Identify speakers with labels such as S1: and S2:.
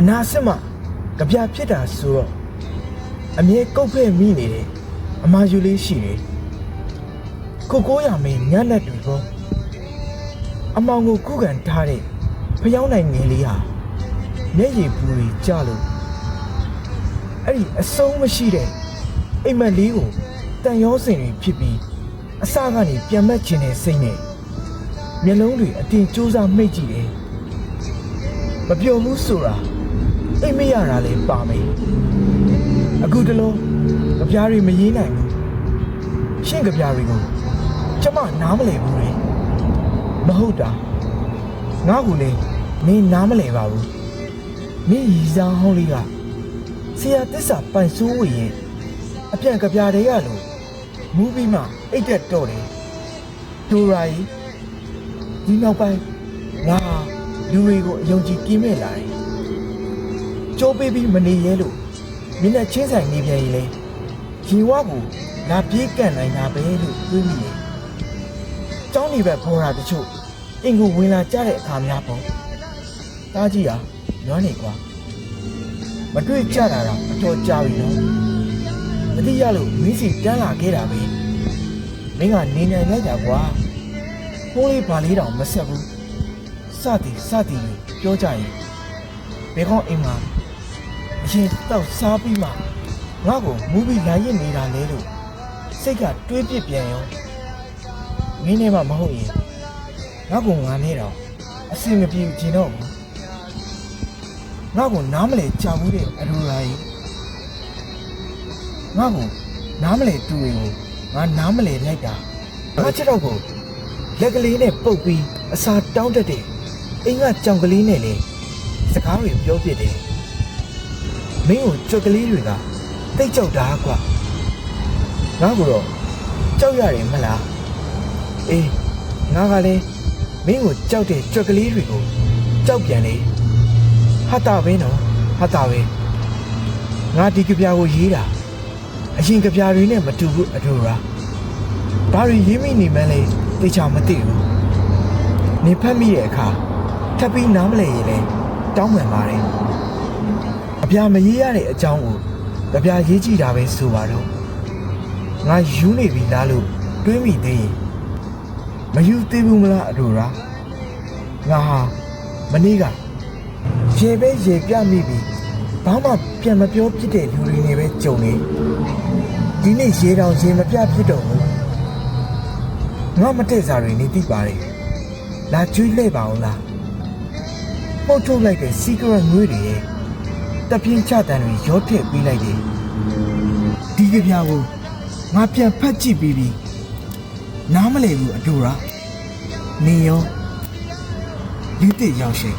S1: အနာစစ်မှကြပြဖြစ်တာဆိုတော့အမြဲကုတ်ဖဲ့မိနေတယ်အမာယူလေးရှိတယ်ကိုကိုရမင်းညက်လက်တွေပေါ့အမောင်ကိုခုခံထားတဲ့ဖျောင်းနိုင်ငယ်လေးဟာမျက်ရည်ပူတွေကြလို့အဲ့ဒီအဆုံးမရှိတဲ့အိမ်မက်လေးကိုတန်ရောစင်တွေဖြစ်ပြီးအစကနေပြန်မက်ခြင်းနဲ့စိတ်နဲ့မျက်လုံးတွေအတင်ကြိုးစားမိတ်ကြည့်တယ်မပြောဘူးဆိုတာ အိမ်မက်ရတာလည်းပါမယ်အခုတလုံးကြပြားတွေမရေးနိုင်ဘူးရှင့်ကြပြားတွေကိုကျမနားမလည်ဘူးလေမဟုတ်တာငါ့ကိုလည်းမင်းနားမလည်ပါဘူးမင်းရီစားဟောင်းလေးကဆရာတစ္ဆာပိုင်ဆိုးဝေရဲ့အပြန်ကြပြားတွေကလို့မူးပြီးမှအိတ်တက်တော့တယ်ဒိုရာကြီးဒီနောက်ပိုင်းငါလူတွေကိုအယုံကြည်ကင်းမဲ့လာတယ် ကြိုးပေးပြီးမနေရဲလို့မင်းနဲ့ချင်းဆိုင်နေပြန်ရင်လေရင်ဝကိုလာပြေးကန့်နိုင်တာပဲလို့တွေးမိတယ်။ကျောင်းနေဘက်ဘော်ရာတချို့အင်ကိုဝင်လာကြတဲ့အခါများပေါ့။တားကြည့်ဟာညွှန်းနေကွာ။မတွေ့ကြတာတော့အတော်ကြာပြီနော်။မတိရလို့မင်းစီတန်းလာခဲ့တာပဲ။မင်းကနေနိုင်လိုက်တာကွာ။ဖုန်းလေးဘာလေးတောင်မဆက်ဘူး။စသည်စသည်လို့ပြောကြရင်ဘေကောင်းအိမ်မှာအ ရင်တောက်စားပြီးမှငါ့ကိုမူပြီးလာရင်နေတာလေလို့စိတ်ကတွေးပစ်ပြန်ရောမင်းနဲ့မှမဟုတ်ရင်ငါ့ကိုငါနဲ့တော့အစင်မပြေချင်တော့ဘူးငါ့ကိုနားမလဲကြာဘူးတဲ့အရူရာကြီးငါ့ကိုနားမလဲတူရင်ကိုငါနားမလဲလိုက်တာငါချက်တော့ကိုလက်ကလေးနဲ့ပုတ်ပြီးအစာတောင်းတတ်တယ်အင်းကကြောင်ကလေးနဲ့လေစကားတွေပြောပြတယ် မင်းကိုကြောက်ကလေးတွေကတိတ်ကြောက်တာကွာငါ့ကိုတော့ကြောက်ရတယ်မလားအေးငါကလည်းမင်းကိုကြောက်တဲ့ကြောက်ကလေးတွေကိုကြောက်ပြန်လေဟာတာပဲနော်ဟာတာပဲငါဒီကြပြာကိုရေးတာအရင်ကြပြာတွေနဲ့မတူဘူးအတူရာဘာတွေရေးမိနေမှန်းလဲတေချာမသိဘူးနေဖတ်မိတဲ့အခါထပ်ပြီးနားမလဲရင်လဲတောင်းပန်ပါတယ် အပြာမရေးရတဲ့အကြောင်းကိုကြပြရေးကြည့်တာပဲဆိုပါတော့ငါယူနေပြီလားလို့တွေးမိသေးရင်မယူသေးဘူးမလားအတူရာငါဟာမနေ့ကရေပဲရေပြမိပြီဘာမှပြန်မပြောဖြစ်တဲ့လူတွေနဲ့ပဲကြုံနေဒီနေ့ရေတောင်ရေမပြဖြစ်တော့ဘူးငါမတည့်စားတွေနေသိပါတယ်လာကျွေးလဲပါအောင်လားပုတ်ထုတ်လိုက်တဲ့ secret ငွေတွေရဲ့ တပြင်းချတန်တွေရောထည့်ပေးလိုက်တယ်ဒီကြပြာကိုငါပြန်ဖတ်ကြည့်ပြီးပြီနားမလည်ဘူးအတူရာနေရောလူတစ်ရောက်ရှင်